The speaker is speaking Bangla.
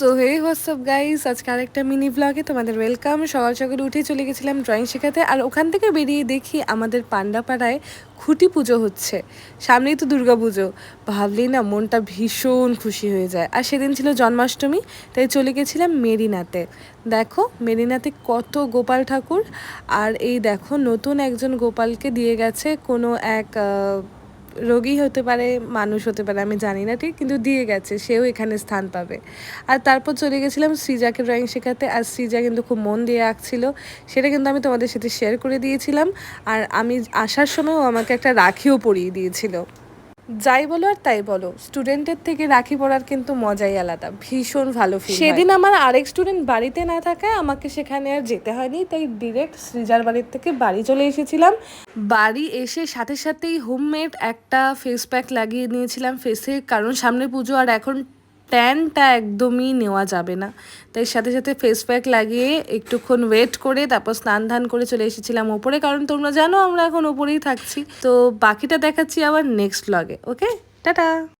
সো হে হোয়াটসঅ্যাপ গাইস আজকে আরেকটা মিনি ব্লগে তোমাদের ওয়েলকাম সকাল সকালে উঠে চলে গেছিলাম ড্রয়িং শেখাতে, আর ওখান থেকে বেরিয়ে দেখি আমাদের পান্ডাপাড়ায় খুঁটি পুজো হচ্ছে। সামনেই তো দুর্গা পুজো। ভাবলেই না, মনটা ভীষণ খুশি হয়ে যায়। আর সেদিন ছিল জন্মাষ্টমী, তাই চলে গেছিলাম মেরিনাতে। দেখো, মেরিনাতে কত গোপাল ঠাকুর। আর এই দেখো, নতুন একজন গোপালকে দিয়ে গেছে কোনো এক রোগী হতে পারে, মানুষ হতে পারে, আমি জানি না ঠিক, কিন্তু দিয়ে গেছে, সেও এখানে স্থান পাবে। আর তারপর চলে গেছিলাম সৃজাকে ড্রয়িং শেখাতে, আর সৃজা কিন্তু খুব মন দিয়ে আঁকছিল, সেটা কিন্তু আমি তোমাদের সাথে শেয়ার করে দিয়েছিলাম। আর আমি আসার সময়ও আমাকে একটা রাখিও পরিয়ে দিয়েছিল। যাই বলো আর তাই বলো স্টুডেন্টের থেকে রাখি পড়ার কিন্তু মজাই আলাদা, ভীষণ ভালো সেদিন আমার আরেক স্টুডেন্ট বাড়িতে না থাকায় আমাকে সেখানে আর যেতে হয়নি, তাই ডিরেক্ট শ্রীজার বাড়ির থেকে বাড়ি চলে এসেছিলাম। বাড়ি এসে সাথে সাথেই হোমমেড একটা ফেস প্যাক লাগিয়ে নিয়েছিলাম ফেসে কারণ সামনে পুজো আর এখন ট্যানটা একদমই নেওয়া যাবে না। তাই সাথে সাথে ফেস প্যাক লাগিয়ে একটুক্ষণ ওয়েট করে তারপর স্নান ধান করে চলে এসেছিলাম ওপরে। কারণ তোমরা জানো আমরা এখন ওপরেই থাকছি। তো বাকিটা দেখাচ্ছি আবার নেক্সট ব্লগে ওকে টাটা